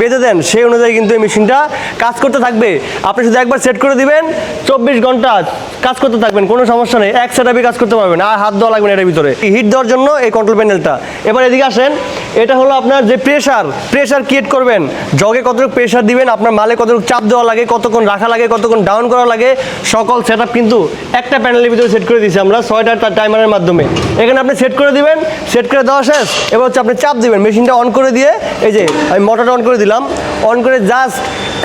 বেঁধে দেন, সেই অনুযায়ী কিন্তু এই মেশিনটা কাজ করতে থাকবে। আপনি শুধু একবার সেট করে দিবেন, চব্বিশ ঘণ্টা কাজ করতে থাকবেন, কোনো সমস্যা নেই। এক সেটআপে কাজ করতে পারবেন, আর হাত দেওয়া লাগবে না এটার ভিতরে। হিট দেওয়ার জন্য এই কন্ট্রোল প্যানেলটা এবার এদিকে আসেন এটা হলো আপনার যে প্রেশার প্রেশার ক্রিয়েট করবেন। জগে কতটুকু প্রেশার দিবেন, আপনার মালে কতটুকু চাপ দেওয়া লাগে, কতক্ষণ রাখা লাগে, কতক্ষণ ডাউন করা লাগে, সকল সেট কিন্তু একটা প্যানেলের ভিতরে সেট করে দিয়েছি আমরা, ছয়টা টাইমারের মাধ্যমে। এখানে আপনি সেট করে দিবেন সেট করে দেওয়া শেষ, এবার হচ্ছে আপনি চাপ দিবেন মেশিনটা অন করে দিয়ে, এই যে আমি মোটরটা অন করে দিলাম অন করে জাস্ট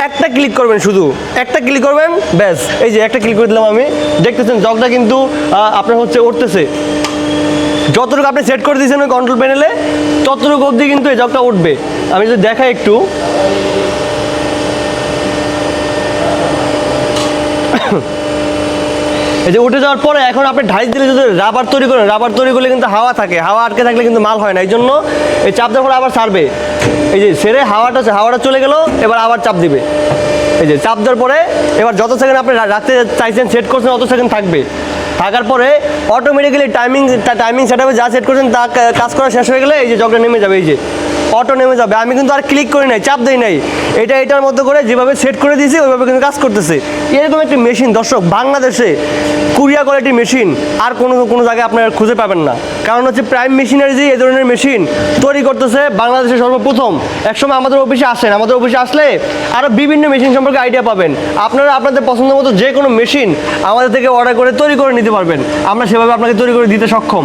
একটা ক্লিক করবেন শুধু, একটা ক্লিক করবেন, ব্যাস, এই যে একটা ক্লিক করে দিলাম আমি। দেখতেছেন জগটা কিন্তু আপনার হচ্ছে উঠতেছে। যতটুকু আপনি সেট করে দিয়েছেন ওই কন্ট্রোল প্যানেলে ততটুকু অবধি কিন্তু এই জগটা উঠবে। আমি যদি দেখাই একটু। এই যে উঠে যাওয়ার পরে এখন আপনি ঢাইস দিলে যদি রাবার তৈরি করেন রাবার তৈরি করলে কিন্তু হাওয়া থাকে। হাওয়া আটকে থাকলে কিন্তু মাল হয় না। এই জন্য এই চাপ দেওয়ার পরে আবার ছাড়বে এই যে সেরে হাওয়াটা হাওয়াটা চলে গেল, এবার আবার চাপ দিবে। এই যে চাপ দেওয়ার পরে এবার যত সেকেন্ড আপনি রাখতে চাইছেন সেট করছেন, অত সেকেন্ড থাকবে। থাকার পরে অটোমেটিক্যালি টাইমিং টাইমিং সেট যা সেট করছেন তা কাজ করা শেষ হয়ে গেলে এই যে জগটা নেমে যাবে, এই যে। অটো নেমে যাবে। আমি কিন্তু আর ক্লিক করি নাই, চাপ দেই নাই। এটা এটার মধ্যে করে যেভাবে সেট করে দিয়েছি, ওইভাবে কিন্তু কাজ করতেছে। এরকম একটি মেশিন দর্শক, বাংলাদেশে কুরিয়া কোয়ালিটি মেশিন আর কোনো কোনো জায়গায় আপনারা খুঁজে পাবেন না। কারণ হচ্ছে প্রাইম মেশিনারি এই ধরনের মেশিন তৈরি করতেছে বাংলাদেশে সর্বপ্রথম। একসময় আমাদের অফিসে আসেন, আমাদের অফিসে আসলে আরও বিভিন্ন মেশিন সম্পর্কে আইডিয়া পাবেন। আপনারা আপনাদের পছন্দ মতো যে কোনো মেশিন আমাদের থেকে অর্ডার করে তৈরি করে নিতে পারবেন। আমরা সেভাবে আপনাকে তৈরি করে দিতে সক্ষম।